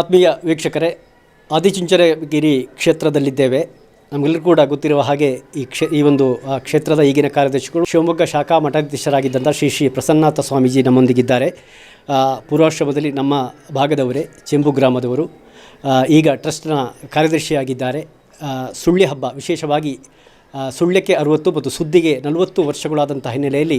ಆತ್ಮೀಯ ವೀಕ್ಷಕರೇ, ಆದಿಚುಂಚನಗಿರಿ ಕ್ಷೇತ್ರದಲ್ಲಿದ್ದೇವೆ. ನಮಗೆಲ್ಲರೂ ಕೂಡ ಗೊತ್ತಿರುವ ಹಾಗೆ ಈ ಕ್ಷೇ, ಈ ಒಂದು ಕ್ಷೇತ್ರದ ಈಗಿನ ಕಾರ್ಯದರ್ಶಿಗಳು ಶಿವಮೊಗ್ಗ ಶಾಖಾ ಮಠಾಧೀಶರಾಗಿದ್ದಂಥ ಶ್ರೀ ಶ್ರೀ ಪ್ರಸನ್ನಾಥ ಸ್ವಾಮೀಜಿ ನಮ್ಮೊಂದಿಗಿದ್ದಾರೆ. ಪೂರ್ವಾಶ್ರಮದಲ್ಲಿ ನಮ್ಮ ಭಾಗದವರೇ, ಚೆಂಬು ಗ್ರಾಮದವರು. ಈಗ ಟ್ರಸ್ಟ್ನ ಕಾರ್ಯದರ್ಶಿಯಾಗಿದ್ದಾರೆ. ಸುಳ್ಳಿ ಹಬ್ಬ ವಿಶೇಷವಾಗಿ ಸುಳ್ಯಕ್ಕೆ ಅರುವತ್ತು ಮತ್ತು ಸುದ್ದಿಗೆ ನಲವತ್ತು ವರ್ಷಗಳಾದಂಥ ಹಿನ್ನೆಲೆಯಲ್ಲಿ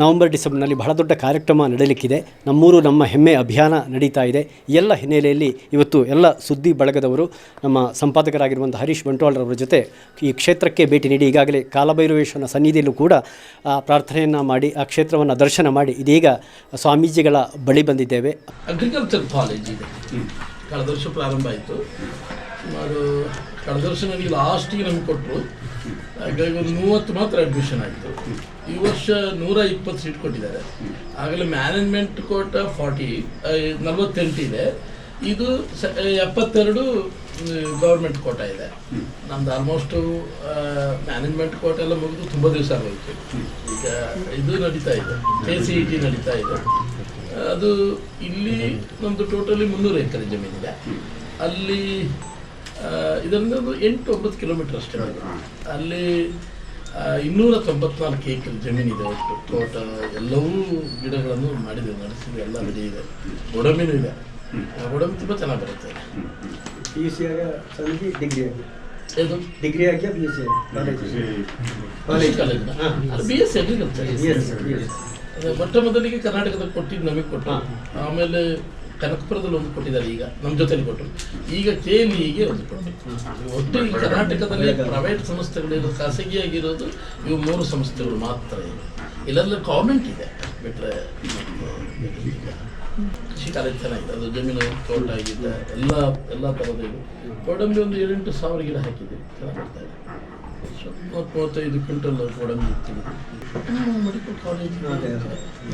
ನವಂಬರ್, ಡಿಸೆಂಬರ್ನಲ್ಲಿ ಬಹಳ ದೊಡ್ಡ ಕಾರ್ಯಕ್ರಮ ನಡೆಯಲಿಕ್ಕಿದೆ. ನಮ್ಮೂರು ನಮ್ಮ ಹೆಮ್ಮೆ ಅಭಿಯಾನ ನಡೀತಾ ಇದೆ. ಎಲ್ಲ ಹಿನ್ನೆಲೆಯಲ್ಲಿ ಇವತ್ತು ಎಲ್ಲ ಸುದ್ದಿ ಬಳಗದವರು, ನಮ್ಮ ಸಂಪಾದಕರಾಗಿರುವಂಥ ಹರೀಶ್ ಬಂಟ್ವಾಳರವರ ಜೊತೆ ಈ ಕ್ಷೇತ್ರಕ್ಕೆ ಭೇಟಿ ನೀಡಿ, ಈಗಾಗಲೇ ಕಾಲಭೈರವೇಶ್ವರನ ಸನ್ನಿಧಿಯಲ್ಲೂ ಕೂಡ ಪ್ರಾರ್ಥನೆಯನ್ನು ಮಾಡಿ, ಆ ಕ್ಷೇತ್ರವನ್ನು ದರ್ಶನ ಮಾಡಿ, ಇದೀಗ ಸ್ವಾಮೀಜಿಗಳ ಬಳಿ ಬಂದಿದ್ದೇವೆ. ಅಗ್ರಿಕಲ್ಚರ್ ಕಾಲೇಜ್ ಇದೆ. ಕಳೆದ ವರ್ಷ ಪ್ರಾರಂಭ ಆಯಿತು. ಸುಮಾರು, ಕಳೆದ ವರ್ಷ ನನಗೆ ಲಾಸ್ಟಿಗೆ ನಮ್ಗೆ ಕೊಟ್ಟರು ಹಾಗಾಗಿ ಒಂದು ಮೂವತ್ತು ಮಾತ್ರ ಅಡ್ಮಿಷನ್ ಆಯಿತು. ಈ ವರ್ಷ ನೂರ ಇಪ್ಪತ್ತು ಸೀಟ್ ಕೊಟ್ಟಿದ್ದಾರೆ. ಆಗಲೇ ಮ್ಯಾನೇಜ್ಮೆಂಟ್ ಕೋಟ ಫಾರ್ಟಿ ನಲವತ್ತೆಂಟು ಇದೆ. ಎಪ್ಪತ್ತೆರಡು ಗೌರ್ಮೆಂಟ್ ಕೋಟ ಇದೆ. ನಮ್ದು ಆಲ್ಮೋಸ್ಟು ಮ್ಯಾನೇಜ್ಮೆಂಟ್ ಕೋಟ ಎಲ್ಲ ಮುಗಿದು ತುಂಬ ದಿವಸ ಆಗೋಯ್ತು. ಈಗ ಇದು ನಡೀತಾ ಇದೆ. ಕೆ ಸಿ ಇ ಟಿ ನಡೀತಾ ಇದೆ. ಅದು ಇಲ್ಲಿ ನಮ್ಮದು ಟೋಟಲಿ ಮುನ್ನೂರು ಎಕರೆ ಜಮೀನಿದೆ. ಅಲ್ಲಿ ಇದರಿಂದ ಒಂದು ಎಂಟು ಒಂಬತ್ತು ಕಿಲೋಮೀಟರ್ ಅಷ್ಟೇ ಇದೆ. ಅಲ್ಲಿ ಇನ್ನೂರ ತೊಂಬತ್ನಾಲ್ಕು ಏಕರ್ ಜಮೀನಿದೆ ಒಟ್ಟು. ತೋಟ ಎಲ್ಲವೂ ಗಿಡಗಳನ್ನು ಮಾಡಿದೆ ನಡೆಸಿದೆ ಎಲ್ಲ ರೆಡಿ ಇದೆ. ಗೋಡಂಬಿನೂ ಇದೆ. ಗೋಡಂಬಿ ತುಂಬ ಚೆನ್ನಾಗಿ ಬರುತ್ತೆ. ಪಿ ಯು ಸಿ ಆಗಿ ಡಿಗ್ರಿ ಆಗಿ. ಇದು ಡಿಗ್ರಿ ಆಗಿ B S C college B S agriculture ಅದು ಮೊಟ್ಟ ಮೊದಲಿಗೆ ಕರ್ನಾಟಕದ ಕೊಟ್ಟಿದ್ದು ನಮಗೆ ಕೊಟ್ಟು ಆಮೇಲೆ ಕನಕಪುರದಲ್ಲಿ ಒಂದು ಕೊಟ್ಟಿದ್ದಾರೆ ಈಗ ನಮ್ಮ ಜೊತೆಲಿ ಕೊಟ್ಟರು. ಈಗ ಕೆ ಎಲ್ ಇಗೆ ಒಂದು ಕೊಡಬೇಕು ಒಟ್ಟು ಈ ಕರ್ನಾಟಕದಲ್ಲಿ ಪ್ರೈವೇಟ್ ಸಂಸ್ಥೆಗಳಿರೋದು ಖಾಸಗಿಯಾಗಿರೋದು ಇವು ಮೂರು ಸಂಸ್ಥೆಗಳು ಮಾತ್ರ ಇವೆ ಇಲ್ಲೆಲ್ಲ ಗೌರ್ಮೆಂಟ್ ಇದೆ. ಬಿಟ್ಟರೆ ಕೃಷಿ ಕಾಲೇಜ್ ಚೆನ್ನಾಗಿದೆ. ಅದು ಜಮೀನು ತೋಟ ಆಗಿದೆ. ಎಲ್ಲ ಎಲ್ಲ ಥರದ ಇದು. ಗೋಡಂಬಿ ಒಂದು ಏಳೆಂಟು ಸಾವಿರ ಗಿಡ ಹಾಕಿದೆ. ಚೆನ್ನಾಗಿ ಮೂವತ್ತೈದು ಕ್ವಿಂಟಲ್ ಗೋಡಂಬಿ ಇರ್ತೀವಿ ಮೆಡಿಕಲ್ ಕಾಲೇಜ್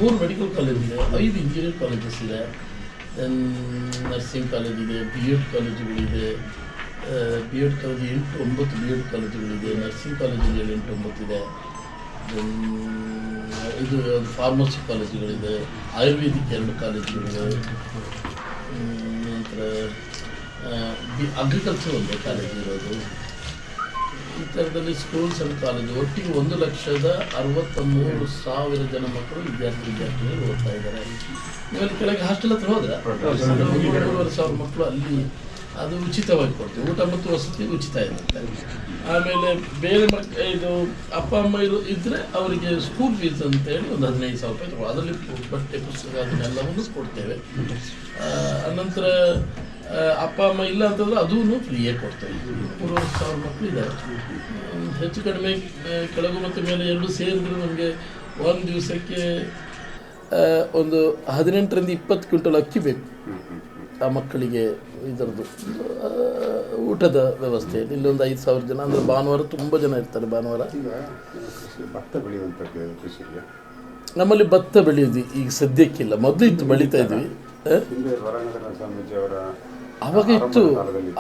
ಮೂರು ಮೆಡಿಕಲ್ ಕಾಲೇಜ್ ಇದೆ. ಐದು ಇಂಜಿನಿಯರ್ ಕಾಲೇಜಸ್ ಇದೆ. ನರ್ಸಿಂಗ್ ಕಾಲೇಜಿದೆ ಬಿ ಎಡ್ ಕಾಲೇಜುಗಳಿದೆ ಬಿ ಎಡ್ ಕಾಲೇಜ್ ಎಂಟು ಒಂಬತ್ತು ಬಿ ಎಡ್ ಕಾಲೇಜುಗಳಿದೆ ನರ್ಸಿಂಗ್ ಕಾಲೇಜಲ್ಲಿ ಏಳು ಎಂಟು ಒಂಬತ್ತಿದೆ ದೆನ್ ಇದು. ಫಾರ್ಮಸಿ ಕಾಲೇಜುಗಳಿದೆ ಆಯುರ್ವೇದಿಕ್ ಎರಡು ಕಾಲೇಜುಗಳಿವೆ ಹ್ಮ್, ನಂತರ ಬಿ ಅಗ್ರಿಕಲ್ಚರ್ ಒಂದು ಕಾಲೇಜ್ ಇರೋದು. ಈ ಥರದಲ್ಲಿ ಸ್ಕೂಲ್ಸ್ ಅಂಡ್ ಕಾಲೇಜು ಒಟ್ಟಿಗೆ ಒಂದು ಲಕ್ಷದ ಅರವತ್ತ ಮೂರು ಸಾವಿರ ಜನ ಮಕ್ಕಳು ವಿದ್ಯಾರ್ಥಿ ವಿದ್ಯಾರ್ಥಿಗಳು ಓದ್ತಾ ಇದ್ದಾರೆ. ನೀವಲ್ಲಿ ಕೆಳಗೆ ಹಾಸ್ಟೆಲ್ ಹತ್ರ ಹೋದ್ರೆ ಮೂರುವರೆ ಸಾವಿರ ಮಕ್ಕಳು ಅಲ್ಲಿ ಅದು ಉಚಿತವಾಗಿ ಕೊಡ್ತೀವಿ. ಊಟ ಮತ್ತು ವಸತಿ ಉಚಿತ ಇರುತ್ತೆ. ಆಮೇಲೆ ಬೇರೆ ಮಕ್, ಇದು ಅಪ್ಪ, ಅಮ್ಮ ಇರು ಇದ್ದರೆ ಅವರಿಗೆ ಸ್ಕೂಲ್ ಫೀಸ್ ಅಂತೇಳಿ ಒಂದು ಹದಿನೈದು ಸಾವಿರ ರೂಪಾಯಿ ಅದರಲ್ಲಿ ಬಟ್ಟೆ, ಪುಸ್ತಕ ಅದನ್ನೆಲ್ಲವನ್ನು ಕೊಡ್ತೇವೆ. ಅನಂತರ ಅಪ್ಪ, ಅಮ್ಮ ಇಲ್ಲ ಅಂತಂದ್ರೆ ಅದೂ ಫ್ರೀಯೇ ಕೊಡ್ತೇವೆ ಮೂರು ಸಾವಿರ ಮಕ್ಕಳು ಇದ್ದಾರೆ. ಹೆಚ್ಚು ಕಡಿಮೆ ಕೆಳಗು ಮತ್ತು ಮೇಲೆ ಎರಡು ಸೇರಿದ್ರು ನಮಗೆ ಒಂದು ದಿವಸಕ್ಕೆ ಒಂದು ಹದಿನೆಂಟರಿಂದ ಇಪ್ಪತ್ತು ಕ್ವಿಂಟಲ್ ಅಕ್ಕಿ ಬೇಕು. ಆ ಮಕ್ಕಳಿಗೆ ಇದರದ್ದು ಊಟದ ವ್ಯವಸ್ಥೆ ಇಲ್ಲೊಂದು ಐದು ಸಾವಿರ ಜನ, ಅಂದರೆ ಭಾನುವಾರ ತುಂಬ ಜನ ಇರ್ತಾರೆ ಭಾನುವಾರ. ಭತ್ತ ಕೃಷಿಗೆ ನಮ್ಮಲ್ಲಿ ಭತ್ತ ಬೆಳೆಯೋದು ಈಗ ಸದ್ಯಕ್ಕಿಲ್ಲ. ಮೊದಲು ಇತ್ತು, ಬೆಳೀತಾ ಇದ್ವಿ. ಅವಾಗ ಇತ್ತು.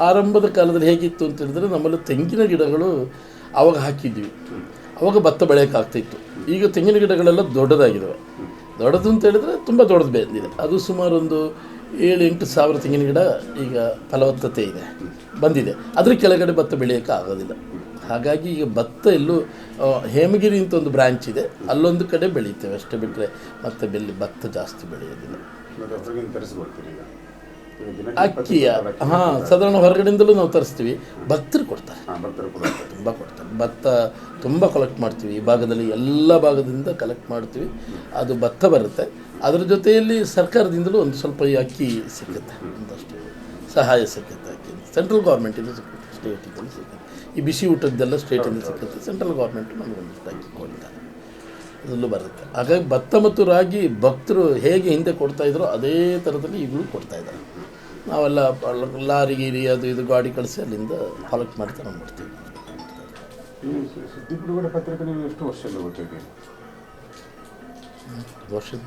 ಆರಂಭದ ಕಾಲದಲ್ಲಿ ಹೇಗಿತ್ತು ಅಂತ ಹೇಳಿದ್ರೆ ನಮ್ಮಲ್ಲಿ ತೆಂಗಿನ ಗಿಡಗಳು ಅವಾಗ ಹಾಕಿದ್ವಿ ಅವಾಗ ಭತ್ತ ಬೆಳೆಯೋಕ್ಕಾಗ್ತಾಯಿತ್ತು ಈಗ ತೆಂಗಿನ ಗಿಡಗಳೆಲ್ಲ ದೊಡ್ಡದಾಗಿದ್ದಾವೆ ದೊಡ್ಡದು ಅಂತ ಹೇಳಿದ್ರೆ ತುಂಬ ದೊಡ್ಡದು ಬೆಳೆದಿದೆ. ಅದು ಸುಮಾರು ಒಂದು ಏಳು ಎಂಟು ಸಾವಿರ ತೆಂಗಿನ ಗಿಡ ಈಗ ಫಲವತ್ತತೆ ಇದೆ. ಬಂದಿದೆ. ಅದ್ರ ಕೆಳಗಡೆ ಭತ್ತ ಬೆಳೆಯೋಕ್ಕೆ ಆಗೋದಿಲ್ಲ ಹಾಗಾಗಿ ಈಗ ಭತ್ತ ಎಲ್ಲೂ ಹೇಮಗಿರಿ ಅಂತ ಒಂದು ಬ್ರಾಂಚ್ ಇದೆ. ಅಲ್ಲೊಂದು ಕಡೆ ಬೆಳೀತೇವೆ. ಅಷ್ಟೇ ಬಿಟ್ಟರೆ ಮತ್ತೆ ಬೆಲ್ಲಿ ಭತ್ತ ಜಾಸ್ತಿ ಬೆಳೆಯೋದಿಲ್ಲ. ಅಕ್ಕಿಯ ಹಾಂ ಸಾಧಾರಣ ಹೊರಗಡೆಯಿಂದಲೂ ನಾವು ತರಿಸ್ತೀವಿ. ಭಕ್ತರು ಕೊಡ್ತಾರೆ. ತುಂಬ ಕೊಡ್ತಾರೆ. ಭತ್ತ ತುಂಬ ಕಲೆಕ್ಟ್ ಮಾಡ್ತೀವಿ. ಈ ಭಾಗದಲ್ಲಿ ಎಲ್ಲ ಭಾಗದಿಂದ ಕಲೆಕ್ಟ್ ಮಾಡ್ತೀವಿ. ಅದು ಭತ್ತ ಬರುತ್ತೆ. ಅದರ ಜೊತೆಯಲ್ಲಿ ಸರ್ಕಾರದಿಂದಲೂ ಒಂದು ಸ್ವಲ್ಪ ಈ ಅಕ್ಕಿ ಸಿಗುತ್ತೆ ಒಂದಷ್ಟು ಸಹಾಯ ಸಿಗುತ್ತೆ ಅಕ್ಕಿ. ಸೆಂಟ್ರಲ್ ಗೌರ್ಮೆಂಟಿಂದ ಸಿಗುತ್ತೆ ಸ್ಟೇಟಿಂದಲೂ ಸಿಗುತ್ತೆ ಈ ಬಿಸಿ ಊಟದ್ದೆಲ್ಲ ಸ್ಟೇಟಿಂದ ಸಿಗುತ್ತೆ ಸೆಂಟ್ರಲ್ ಗೌರ್ಮೆಂಟು ನಮಗೆ ಒಂದಿಷ್ಟು ಅಕ್ಕಿ ಕೊಡ್ತಾರೆ. ಅದರಲ್ಲೂ ಬರುತ್ತೆ. ಹಾಗಾಗಿ ಭತ್ತ ಮತ್ತು ರಾಗಿ ಭಕ್ತರು ಹೇಗೆ ಹಿಂದೆ ಕೊಡ್ತಾ ಇದ್ರೋ ಅದೇ ಥರದಲ್ಲಿ ಈಗಲೂ ಕೊಡ್ತಾ ಇದ್ದಾರೆ. ನಾವೆಲ್ಲ ಲಾರಿ ಗೀರಿ ಅದು ಇದು ಗಾಡಿ ಕಳಿಸಿ ಅಲ್ಲಿಂದ ಕಲೆಕ್ಟ್ ಮಾಡ್ತಾರೆ ಮಾಡ್ತೀವಿ ಈ ಸುದ್ದಿ ಬಿಡುಗಡೆ ಪತ್ರಿಕೆ ನೀವು ಎಷ್ಟು ವರ್ಷದಿಂದ ಗೊತ್ತಿದ್ದೀರಿ ವರ್ಷದ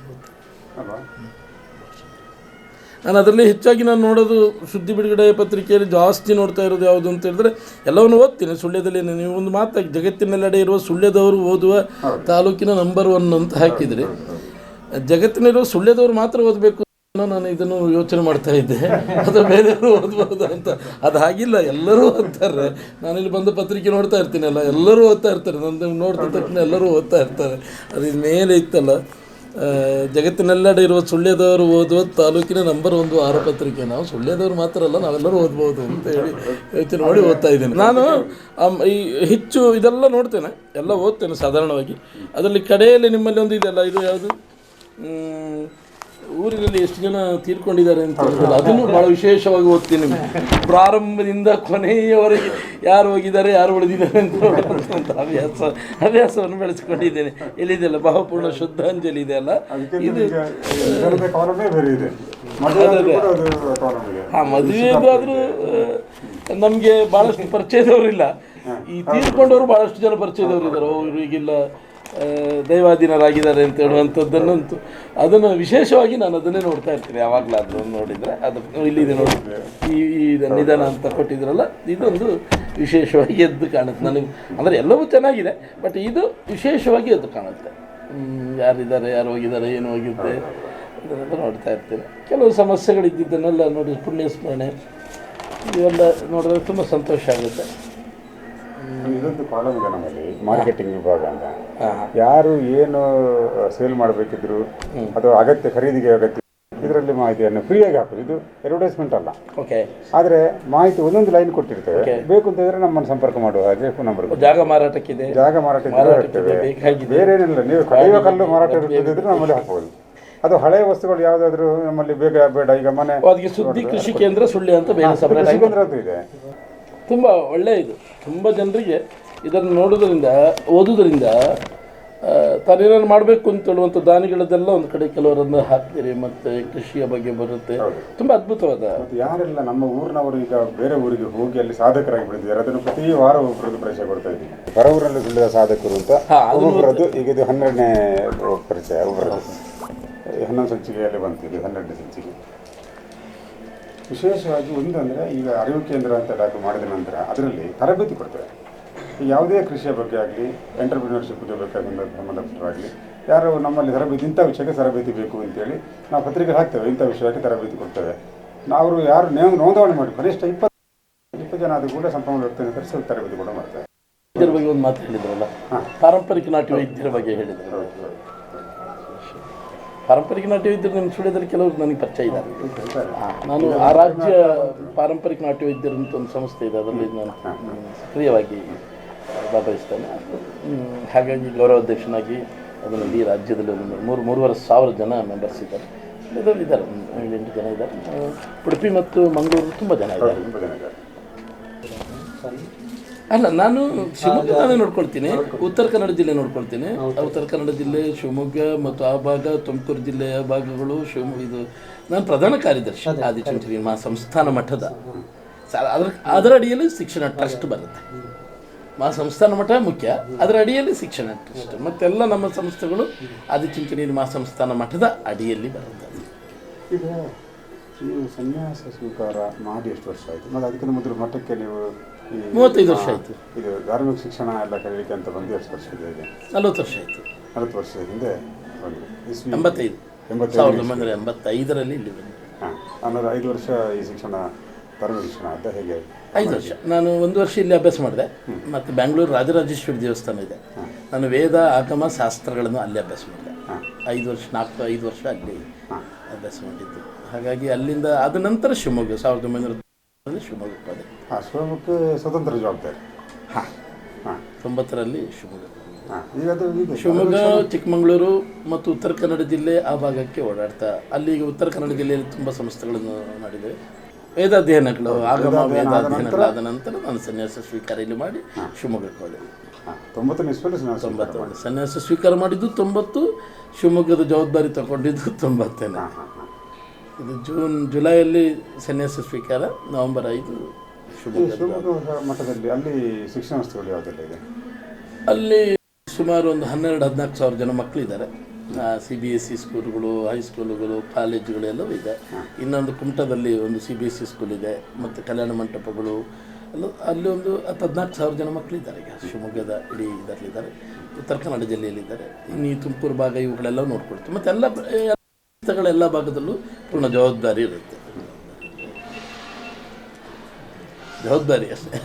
ಅಲ್ವಾ? ನಾನು ಅದರಲ್ಲಿ ಹೆಚ್ಚಾಗಿ ನಾನು ನೋಡೋದು ಸುದ್ದಿ ಬಿಡುಗಡೆ ಪತ್ರಿಕೆಯಲ್ಲಿ ಜಾಸ್ತಿ ನೋಡ್ತಾ ಇರೋದು ಯಾವುದು ಅಂತ ಹೇಳಿದ್ರೆ ಎಲ್ಲವನ್ನು ಓದ್ತೀನಿ. ಸುಳ್ಯದಲ್ಲಿ ನೀವು ಒಂದು ಮಾತಾಗಿ ಜಗತ್ತಿನೆಲ್ಲೆಡೆ ಇರುವ ಸುಳ್ಯದವರು ಓದುವ ತಾಲೂಕಿನ ನಂಬರ್ ಒನ್ ಅಂತ ಹಾಕಿದ್ರಿ. ಜಗತ್ತಿನಲ್ಲಿರುವ ಸುಳ್ಯದವರು ಮಾತ್ರ ಓದಬೇಕು. ನಾನು ಇದನ್ನು ಯೋಚನೆ ಮಾಡ್ತಾ ಇದ್ದೆ. ಅದು ಬೇರೆಯವರು ಓದ್ಬೋದು ಅಂತ. ಅದು ಹಾಗಿಲ್ಲ, ಎಲ್ಲರೂ ಓದ್ತಾರೆ. ನಾನಿಲ್ಲಿ ಬಂದು ಪತ್ರಿಕೆ ನೋಡ್ತಾ ಇರ್ತೀನಲ್ಲ, ಎಲ್ಲರೂ ಓದ್ತಾ ಇರ್ತಾರೆ. ನಂದು ನೋಡಿದ ತಕ್ಷಣ ಎಲ್ಲರೂ ಓದ್ತಾ ಇರ್ತಾರೆ. ಅದು ಮೇಲೆ ಇತ್ತಲ್ಲ. ಜಗತ್ತಿನೆಲ್ಲೆಡೆ ಇರುವ ಸುಳ್ಯದವರು ಓದುವ ತಾಲೂಕಿನ ನಂಬರ್ ಒಂದು ಆರು ಪತ್ರಿಕೆ. ನಾವು ಸುಳ್ಯದವರು ಮಾತ್ರ ಅಲ್ಲ, ನಾವೆಲ್ಲರೂ ಓದ್ಬೋದು ಅಂತ ಹೇಳಿ ಯೋಚನೆ ಮಾಡಿ ಓದ್ತಾ ಇದ್ದೇನೆ. ನಾನು ಈ ಹೆಚ್ಚು ಇದೆಲ್ಲ ನೋಡ್ತೇನೆ. ಎಲ್ಲ ಓದ್ತೇನೆ ಸಾಧಾರಣವಾಗಿ. ಅದರಲ್ಲಿ ಕಡೆಯಲ್ಲಿ ನಿಮ್ಮಲ್ಲಿ ಒಂದು ಇದೆಲ್ಲ ಇದು ಯಾವುದು? ಊರಿನಲ್ಲಿ ಎಷ್ಟು ಜನ ತೀರ್ಕೊಂಡಿದ್ದಾರೆ ಅಂತ ಹೇಳಿದ್ರೆ ಅದನ್ನು ಬಹಳ ವಿಶೇಷವಾಗಿ ಓದ್ತೀನಿ ಪ್ರಾರಂಭದಿಂದ ಕೊನೆಯವರೆಗೆ ಯಾರು ಹೋಗಿದ್ದಾರೆ ಯಾರು ಉಳಿದಿದ್ದಾರೆ ಅಂತ ಅಭ್ಯಾಸ ಹವ್ಯಾಸ ಹವ್ಯಾಸವನ್ನು ಬೆಳೆಸ್ಕೊಂಡಿದ್ದೇನೆ. ಎಲ್ಲಿದೆಯಲ್ಲ? ಬಹುಪೂರ್ಣ ಶುದ್ಧಾಂಜಲಿ ಇದೆ ಅಲ್ಲ? ಇದು ಹಾ ಮದುವೆದಾದ್ರೂ ನಮಗೆ ಭಾಳಷ್ಟು ಪರಿಚಯದವರಿಲ್ಲ. ಈ ತೀರ್ಕೊಂಡವರು ಭಾಳಷ್ಟು ಜನ ಪರಿಚಯದವರು ಇದ್ದಾರೆ ಈಗಿಲ್ಲ ದೈವಾಧೀನರಾಗಿದ್ದಾರೆ ಅಂತ ಹೇಳುವಂಥದ್ದನ್ನಂತೂ ಅದನ್ನು ವಿಶೇಷವಾಗಿ ನಾನು ಅದನ್ನೇ ನೋಡ್ತಾ ಇರ್ತೀನಿ ಯಾವಾಗಲಾದ್ರೂ ನೋಡಿದರೆ. ಅದು ಇಲ್ಲಿದೆ ನೋಡಿ. ಈ ಇದು ನಿಧಾನ ಅಂತ ಕೊಟ್ಟಿದ್ರಲ್ಲ, ಇದೊಂದು ವಿಶೇಷವಾಗಿ ಎದ್ದು ಕಾಣುತ್ತೆ. ನನಗೆ, ಅಂದರೆ ಎಲ್ಲವೂ ಚೆನ್ನಾಗಿದೆ, ಬಟ್ ಇದು ವಿಶೇಷವಾಗಿ ಎದ್ದು ಕಾಣುತ್ತೆ. ಯಾರಿದ್ದಾರೆ, ಯಾರು ಹೋಗಿದ್ದಾರೆ, ಏನು ಹೋಗಿರುತ್ತೆ, ಇದನ್ನೆಲ್ಲ ನೋಡ್ತಾ ಇರ್ತೇನೆ. ಕೆಲವು ಸಮಸ್ಯೆಗಳಿದ್ದಿದ್ದನ್ನೆಲ್ಲ ನೋಡಿ ಪುಣ್ಯ ಸ್ಮರಣೆ ಇವೆಲ್ಲ ನೋಡಿದ್ರೆ ತುಂಬ ಸಂತೋಷ ಆಗುತ್ತೆ. ಇದೊಂದು ಕಾಲಮ್ ಇದೆ ನಮ್ಮಲ್ಲಿ ಮಾರ್ಕೆಟಿಂಗ್ ವಿಭಾಗ ಅಂತ. ಯಾರು ಏನು ಸೇಲ್ ಮಾಡಬೇಕಿದ್ರು ಅಥವಾ ಅಗತ್ಯ ಖರೀದಿಗೆ ಅಗತ್ಯ ಇದರಲ್ಲಿ ಮಾಹಿತಿಯನ್ನು ಫ್ರೀಯಾಗಿ ಹಾಕೋದು ಇದು ಅಡ್ವರ್ಟೈಸ್ಮೆಂಟ್ ಅಲ್ಲ. ಓಕೆ. ಆದರೆ ಮಾಹಿತಿ ಒಂದೊಂದು ಲೈನ್ ಕೊಟ್ಟಿರ್ತೇವೆ. ಬೇಕು ಅಂತ ಇದ್ರೆ ನಮ್ಮನ್ನು ಸಂಪರ್ಕ ಮಾಡುವ ಹಾಗೆ ಫೋನ್ ನಂಬರ್ ಜಾಗ ಮಾರಾಟಕ್ಕಿದೆ. ಜಾಗ ಮಾರಾಟ ಬೇಕಾಗಿದೆ. ಬೇರೆ ಏನಿಲ್ಲ. ನೀವು ಕಳೆಯುವ ಕಲ್ಲು ಮಾರಾಟ ಇರ್ತದಿದ್ರೆ ನಮ್ಮಲ್ಲಿ ಹಾಕ್ಬೋದು. ಅದು ಹಳೆ ವಸ್ತುಗಳು ಯಾವುದಾದ್ರೂ ನಮ್ಮಲ್ಲಿ ಬೇಗ ಬೇಡ ಈಗ ಮನೆ ಸುದ್ದಿ ಕೃಷಿ ಕೇಂದ್ರ ಸುಳ್ಳಿ ಅಂತ ಬೇರೆ ಕೇಂದ್ರ ಇದೆ. ತುಂಬ ಒಳ್ಳೆಯ ಇದು. ತುಂಬ ಜನರಿಗೆ ಇದನ್ನು ನೋಡೋದರಿಂದ ಓದೋದ್ರಿಂದ ತಾನೇನಾದ್ರು ಮಾಡಬೇಕು ಅಂತ ಹೇಳುವಂಥ ದಾನಿಗಳದ್ದೆಲ್ಲ ಒಂದು ಕಡೆ ಕೆಲವರನ್ನು ಹಾಕ್ತೀರಿ ಮತ್ತು ಕೃಷಿಯ ಬಗ್ಗೆ ಬರುತ್ತೆ. ತುಂಬ ಅದ್ಭುತವಾದ. ಮತ್ತು ಯಾರೆಲ್ಲ ನಮ್ಮ ಊರಿನವರು ಈಗ ಬೇರೆ ಊರಿಗೆ ಹೋಗಿ ಅಲ್ಲಿ ಸಾಧಕರಾಗಿ ಬೆಳೆದಿದ್ದಾರೆ ಅದನ್ನು ಪ್ರತಿ ವಾರ ಒಬ್ಬರದ್ದು ಪರಿಚಯ ಕೊಡ್ತಾ ಇದ್ದೀವಿ ಹೊರ ಊರಲ್ಲಿ ಬೆಳೆದ ಸಾಧಕರು ಅಂತ ಒಬ್ಬರದ್ದು ಈಗ ಇದು ಹನ್ನೆರಡನೇ ಪರಿಚಯ ಒಬ್ಬರದ್ದು ಹನ್ನೊಂದು ಸಂಚಿಕೆಯಲ್ಲಿ ಬಂತು ಇದು ಹನ್ನೆರಡನೇ ಸಂಚಿಕೆ. ವಿಶೇಷವಾಗಿ ಒಂದು ಅಂದರೆ ಈಗ ಅರಿವು ಕೇಂದ್ರ ಅಂತ ಡಾಕ್ಟರ್ ಮಾಡಿದ ನಂತರ ಅದರಲ್ಲಿ ತರಬೇತಿ ಕೊಡ್ತಾರೆ. ಯಾವುದೇ ಕೃಷಿಯ ಬಗ್ಗೆ ಆಗಲಿ ಎಂಟರ್ಪ್ರಿನರ್ಶಿಪ್ ಸಂಬಂಧಪಟ್ಟರಾಗಲಿ ಯಾರು ನಮ್ಮಲ್ಲಿ ತರಬೇತಿ ಇಂಥ ವಿಷಯಕ್ಕೆ ತರಬೇತಿ ಬೇಕು ಅಂತೇಳಿ ನಾವು ಪತ್ರಿಕೆ ಹಾಕ್ತೇವೆ ಇಂಥ ವಿಷಯಕ್ಕೆ ತರಬೇತಿ ಕೊಡ್ತೇವೆ. ನಾವು ಯಾರು ನೇಮ್ ನೋಂದಣಿ ಮಾಡಿ ಕನಿಷ್ಠ ಇಪ್ಪತ್ತು ಇಪ್ಪತ್ತು ಜನ ಅದು ಕೂಡ ಸಂಪನ್ಮೂಲ ವ್ಯಕ್ತಿಯನ್ನು ಕರೆಸಿ ತರಬೇತಿ ಕೂಡ ಮಾಡ್ತೇವೆ ಇದರ ಬಗ್ಗೆ ಒಂದು ಮಾತು ಹೇಳಿದ್ರಲ್ಲ? ಪಾರಂಪರಿಕ ನಾಟ್ಯ ವೈದ್ಯರ ಬಗ್ಗೆ ಹೇಳಿದ್ರು ಪಾರಂಪರಿಕ ನಾಟ್ಯ ವೈದ್ಯರು ನಿಮ್ಮ ಸುಳ್ಯದಲ್ಲಿ ಕೆಲವರು ನನಗೆ ಪರಿಚಯ ಇದ್ದಾರೆ. ನಾನು ಆ ರಾಜ್ಯ ಪಾರಂಪರಿಕ ನಾಟ್ಯ ವೈದ್ಯರು ಅಂತ ಒಂದು ಸಂಸ್ಥೆ ಇದೆ ಅದರಲ್ಲಿ ನಾನು ಸಕ್ರಿಯವಾಗಿ ಭಾಗವಹಿಸ್ತೇನೆ. ಹಾಗಾಗಿ ಗೌರವಾಧ್ಯಕ್ಷನಾಗಿ ಅದನ್ನು ಈ ರಾಜ್ಯದಲ್ಲಿ ಒಂದು ಮೂರು ಮೂರುವರೆ ಸಾವಿರ ಜನ ಮೆಂಬರ್ಸ್ ಇದ್ದಾರೆ. ಇದರಲ್ಲಿ ಇದ್ದಾರೆ ಏಳೆಂಟು ಜನ ಇದ್ದಾರೆ. ಉಡುಪಿ ಮತ್ತು ಮಂಗಳೂರು ತುಂಬ ಜನ ಇದ್ದಾರೆ. ಅಲ್ಲ ನಾನು ಶಿವಮೊಗ್ಗ ನಾನೇ ನೋಡ್ಕೊಳ್ತೀನಿ. ಉತ್ತರ ಕನ್ನಡ ಜಿಲ್ಲೆ ನೋಡ್ಕೊಳ್ತೀನಿ. ಉತ್ತರ ಕನ್ನಡ ಜಿಲ್ಲೆ ಶಿವಮೊಗ್ಗ ಮತ್ತು ಆ ಭಾಗ ತುಮಕೂರು ಜಿಲ್ಲೆಯ ಭಾಗಗಳು ಶಿವಮೊಗ್ಗ ಇದು ನಾನು ಪ್ರಧಾನ ಕಾರ್ಯದರ್ಶಿ ಆದಿಚುಂಚರಿ ಮಾ ಸಂಸ್ಥಾನ ಮಠದ. ಅದರ ಅದರ ಅಡಿಯಲ್ಲಿ ಶಿಕ್ಷಣ ಟ್ರಸ್ಟ್ ಬರುತ್ತೆ. ಮಾ ಸಂಸ್ಥಾನ ಮಠ ಮುಖ್ಯ. ಅದರ ಅಡಿಯಲ್ಲಿ ಶಿಕ್ಷಣ ಟ್ರಸ್ಟ್. ಮತ್ತೆಲ್ಲ ನಮ್ಮ ಸಂಸ್ಥೆಗಳು ಆದಿಚುಂಚನಿ ಮಾ ಸಂಸ್ಥಾನ ಮಠದ ಅಡಿಯಲ್ಲಿ ಬರುತ್ತೆ. ಈಗ ನೀವು ಸನ್ಯಾಸ ಸ್ವೀಕಾರ ಮಾಡಿ ಎಷ್ಟು ವರ್ಷ ಆಯಿತು? ಮತ್ತು ಅದಕ್ಕಿಂತ ಮೊದಲು ಮಠಕ್ಕೆ ನೀವು ಮೂವತ್ತೈದು ವರ್ಷ ಆಯಿತು. ಇದು ಧಾರ್ಮಿಕ ಶಿಕ್ಷಣ ಎಲ್ಲ ಕಲಿಯಲಿಕ್ಕೆ ಅಂತ ಬಂದು ಎಷ್ಟು ವರ್ಷ ಇದೆ ನಲವತ್ತು ವರ್ಷ ಆಯಿತು. ನಲವತ್ತು ವರ್ಷ ಹಿಂದೆ ಬಂದು ಇಸ್ವಿ ಎಂಬತ್ತೈದು. ಸಾವಿರದ ಒಂಬೈನೂರ ಎಂಬತ್ತೈದರಲ್ಲಿ ಇಲ್ಲಿ ಬಂದೆ. ಹಾಂ. ಆಮೇಲೆ ಐದು ವರ್ಷ ಈ ಶಿಕ್ಷಣ ಧಾರ್ಮಿಕ ಶಿಕ್ಷಣ ಅಂತ ಹೇಗೆ ಐದು ವರ್ಷ. ನಾನು ಒಂದು ವರ್ಷ ಇಲ್ಲಿ ಅಭ್ಯಾಸ ಮಾಡಿದೆ. ಮತ್ತು ಬ್ಯಾಂಗ್ಳೂರು ರಾಜರಾಜೇಶ್ವರಿ ದೇವಸ್ಥಾನ ಇದೆ. ನಾನು ವೇದ ಆಗಮ ಶಾಸ್ತ್ರಗಳನ್ನು ಅಲ್ಲಿ ಅಭ್ಯಾಸ ಮಾಡಿದೆ. ಐದು ವರ್ಷ ನಾಲ್ಕು ಐದು ವರ್ಷ ಅಲ್ಲಿ ಅಭ್ಯಾಸ ಮಾಡಿದ್ದು. ಹಾಗಾಗಿ ಅಲ್ಲಿಂದ ಅದ ನಂತರ ಶಿವಮೊಗ್ಗ ಸಾವಿರದ ಒಂಬೈನೂರ ಶಿವಮೊಗ್ಗಕ್ಕೆ ಹಾಂ ಶಿವಮೊಗ್ಗಕ್ಕೆ ಸ್ವತಂತ್ರ ಜವಾಬ್ದಾರಿ. ಹಾಂ. ಹಾಂ. ತೊಂಬತ್ತರಲ್ಲಿ ಶಿವಮೊಗ್ಗ ಹಾಂ ಈಗ ಅದು ಈಗ ಶಿವಮೊಗ್ಗ ಚಿಕ್ಕಮಗಳೂರು ಮತ್ತು ಉತ್ತರ ಕನ್ನಡ ಜಿಲ್ಲೆ ಆ ಭಾಗಕ್ಕೆ ಓಡಾಡ್ತಾ ಅಲ್ಲಿ ಈಗ ಉತ್ತರ ಕನ್ನಡ ಜಿಲ್ಲೆಯಲ್ಲಿ ತುಂಬ ಸಂಸ್ಥೆಗಳನ್ನು ಮಾಡಿದೆ ವೇದಾಧ್ಯಯನಗಳು ಆಗಮ ವೇದಾಧ್ಯಯನಗಳಾದ ನಂತರ? ನಾನು ಸನ್ಯಾಸ ಸ್ವೀಕಾರ ಇಲ್ಲಿ ಮಾಡಿ ಶಿವಮೊಗ್ಗಕ್ಕೆ ಹೋದೆ. ಹಾಂ ತೊಂಬತ್ತನೇ ಇಸ್ವಿಯಲ್ಲಿ ನಾವು ತೊಂಬತ್ತು ಸನ್ಯಾಸ ಸ್ವೀಕಾರ ಮಾಡಿದ್ದು ತೊಂಬತ್ತು ಶಿವಮೊಗ್ಗದ ಜವಾಬ್ದಾರಿ ತಗೊಂಡಿದ್ದು ತೊಂಬತ್ತೇನೆ. ಇದು ಜೂನ್ ಜುಲೈಯಲ್ಲಿ ಸನ್ಯಾಸ ಸ್ವೀಕಾರ ನವೆಂಬರ್ ಐದು ಶಿವಮೊಗ್ಗ ಮಠದಲ್ಲಿ ಅಲ್ಲಿ ಶಿಕ್ಷಣ ವಸ್ತುಗಳು ಯಾವುದೆಲ್ಲ ಇದೆ? ಅಲ್ಲಿ ಸುಮಾರು ಒಂದು ಹನ್ನೆರಡು ಹದಿನಾಲ್ಕು ಸಾವಿರ ಜನ ಮಕ್ಕಳಿದ್ದಾರೆ. ಸಿ ಬಿ ಎಸ್ ಸಿ ಸ್ಕೂಲ್ಗಳು ಹೈಸ್ಕೂಲುಗಳು ಕಾಲೇಜುಗಳು ಎಲ್ಲವೂ ಇದೆ. ಇನ್ನೊಂದು ಕುಮಟದಲ್ಲಿ ಒಂದು C B S C school ಇದೆ ಮತ್ತು ಕಲ್ಯಾಣ ಮಂಟಪಗಳು. ಅಲ್ಲ ಅಲ್ಲಿ ಒಂದು ಹತ್ತು ಹದಿನಾಲ್ಕು ಸಾವಿರ ಜನ ಮಕ್ಕಳಿದ್ದಾರೆ ಈಗ. ಶಿವಮೊಗ್ಗದ ಇಡೀ ಇದರಲ್ಲಿದ್ದಾರೆ. ಉತ್ತರ ಕನ್ನಡ ಜಿಲ್ಲೆಯಲ್ಲಿದ್ದಾರೆ. ಇನ್ನು ಈ ತುಮಕೂರು ಭಾಗ ಇವುಗಳೆಲ್ಲ ನೋಡ್ಕೊಳ್ತೀವಿ. ಮತ್ತು ಎಲ್ಲ ಸಂಸ್ಥೆಗಳ ಎಲ್ಲ ಭಾಗದಲ್ಲೂ ಪೂರ್ಣ ಜವಾಬ್ದಾರಿ ಇರುತ್ತೆ. ಜವಾಬ್ದಾರಿ ಅಷ್ಟೇ.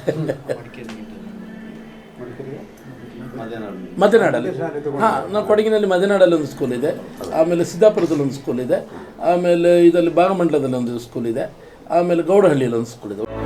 ಮದೆನಾಡಲ್ಲಿ. ಹಾಂ, ನಾವು ಕೊಡಗಿನಲ್ಲಿ ಮದೆನಾಡಲ್ಲಿ ಒಂದು ಸ್ಕೂಲ್ ಇದೆ. ಆಮೇಲೆ ಸಿದ್ದಾಪುರದಲ್ಲಿ ಒಂದು ಸ್ಕೂಲ್ ಇದೆ. ಆಮೇಲೆ ಇದರಲ್ಲಿ ಭಾಗಮಂಡಲದಲ್ಲಿ ಒಂದು ಸ್ಕೂಲ್ ಇದೆ. ಆಮೇಲೆ ಗೌಡಹಳ್ಳಿಯಲ್ಲಿ ಒಂದು ಸ್ಕೂಲ್ ಇದೆ.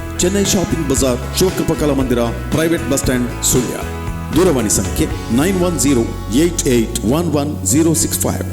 ಚೆನ್ನೈ ಶಾಪಿಂಗ್ ಬಜಾರ್ ಶಿವಕೃಪ ಕಲಾ ಮಂದಿರ ಪ್ರೈವೇಟ್ ಬಸ್ ಸ್ಟ್ಯಾಂಡ್ ಸುಳ್ಯ ದೂರವಾಣಿ ಸಂಖ್ಯೆ nine one zero eight eight one one zero six five